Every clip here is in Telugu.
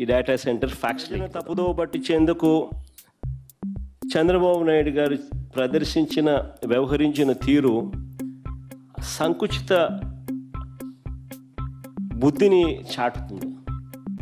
ఈ డేటా సెంటర్ ఫ్యాక్స్ తప్పుదో పట్టించేందుకు చంద్రబాబు నాయుడు గారు ప్రదర్శించిన వ్యవహరించిన తీరు సంకుచిత బుద్ధిని చాటుతుంది.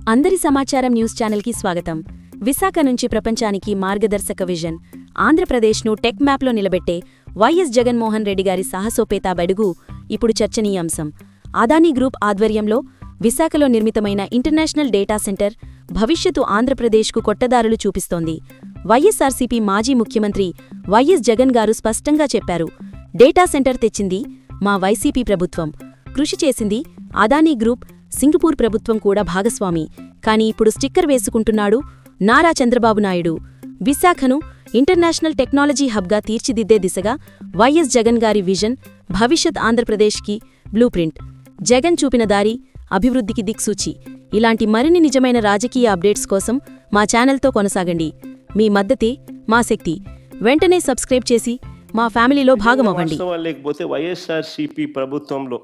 అందరి సమాచారం న్యూస్ ఛానల్కి స్వాగతం. విశాఖ నుంచి ప్రపంచానికి మార్గదర్శక విజన్. ఆంధ్రప్రదేశ్ను టెక్ మ్యాప్లో నిలబెట్టే వైఎస్ జగన్మోహన్ రెడ్డి గారి సాహసోపేత బడుగు ఇప్పుడు చర్చనీయాంశం. అదానీ గ్రూప్ ఆధ్వర్యంలో విశాఖలో నిర్మితమైన ఇంటర్నేషనల్ డేటా సెంటర్ భవిష్యత్తు ఆంధ్రప్రదేశ్కు కొట్టదారులు చూపిస్తోంది. వైఎస్ఆర్సీపీ మాజీ ముఖ్యమంత్రి వైఎస్ జగన్ గారు స్పష్టంగా చెప్పారు. డేటా సెంటర్ తెచ్చింది మా వైసీపీ ప్రభుత్వం. కృషి చేసింది అదానీ గ్రూప్ సింగపూర్ ప్రభుత్వం కూడా భాగస్వామి. కానీ ఇప్పుడు స్టిక్కర్ వేసుకుంటున్నాడు నారా చంద్రబాబు నాయుడు. విశాఖను ఇంటర్నేషనల్ టెక్నాలజీ హబ్గా తీర్చిదిద్దే దిశగా వైఎస్ జగన్ గారి విజన్ భవిష్యత్ ఆంధ్రప్రదేశ్కి బ్లూ ప్రింట్. జగన్ చూపిన దారి అభివృద్ధికి దిక్సూచి. ఇలాంటి మరిన్ని నిజమైన రాజకీయ అప్డేట్స్ కోసం మా ఛానల్తో కొనసాగండి. మీ మద్దతే మా శక్తి. వెంటనే సబ్స్క్రైబ్ చేసి మా ఫ్యామిలీలో భాగమవ్వండి లేకపోతే వైఎస్ఆర్సిపి ప్రభుత్వంలో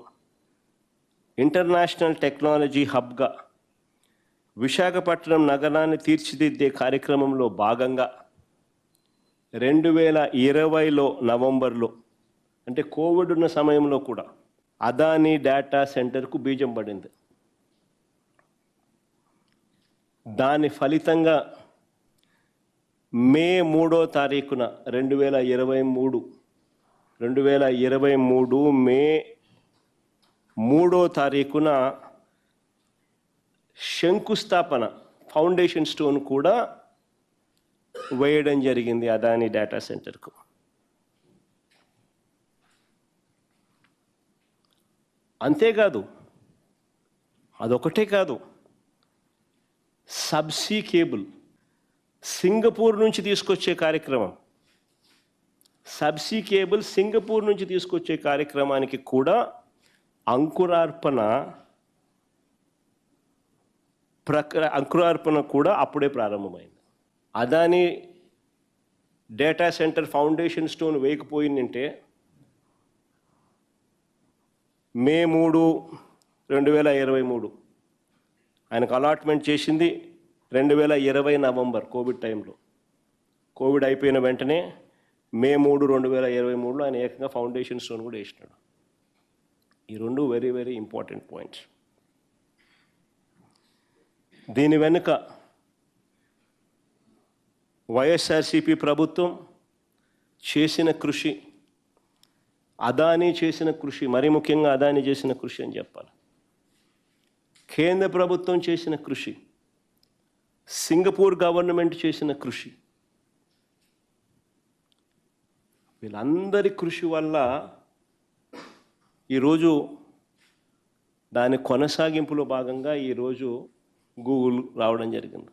ఇంటర్నేషనల్ టెక్నాలజీ హబ్గా విశాఖపట్నం నగరాన్ని తీర్చిదిద్దే కార్యక్రమంలో భాగంగా రెండు వేల ఇరవైలో నవంబర్లో అంటే కోవిడ్ ఉన్న సమయంలో కూడా అదానీ డేటా సెంటర్కు బీజం పడింది. దాని ఫలితంగా మే మూడో తారీఖున రెండు వేల ఇరవై మూడు రెండు వేల ఇరవై మూడు మే మూడో తారీఖున శంకుస్థాపన ఫౌండేషన్ స్టోన్ కూడా వేయడం జరిగింది అదాని డేటా సెంటర్కు. అంతేకాదు అదొకటే కాదు సబ్సీ కేబుల్ సింగపూర్ నుంచి తీసుకొచ్చే కార్యక్రమం. సబ్సీ కేబుల్ సింగపూర్ నుంచి తీసుకొచ్చే కార్యక్రమానికి కూడా అంకురార్పణ ప్రక్ర అంకురార్పణ కూడా అప్పుడే ప్రారంభమైంది. Adani data centre foundation stone వేయకపోయిందంటే May మూడు రెండు వేల ఇరవై మూడు ఆయనకు అలాట్మెంట్ చేసింది రెండు వేల ఇరవై నవంబర్ కోవిడ్ టైంలో. కోవిడ్ అయిపోయిన వెంటనే మే మూడు రెండు వేల ఇరవై మూడులో ఆయన ఏకంగా ఫౌండేషన్ స్టోన్ కూడా వేసినాడు. ఈ రెండు వెరీ వెరీ ఇంపార్టెంట్ పాయింట్స్. దీని వెనుక వైఎస్ఆర్సిపి ప్రభుత్వం చేసిన కృషి అదానీ చేసిన కృషి మరీ ముఖ్యంగా అదానీ చేసిన కృషి అని చెప్పాలి. కేంద్ర ప్రభుత్వం చేసిన కృషి సింగపూర్ గవర్నమెంట్ చేసిన కృషి వీళ్ళందరి కృషి వల్ల ఈరోజు దాని కొనసాగింపులో భాగంగా ఈరోజు గూగుల్ రావడం జరిగింది.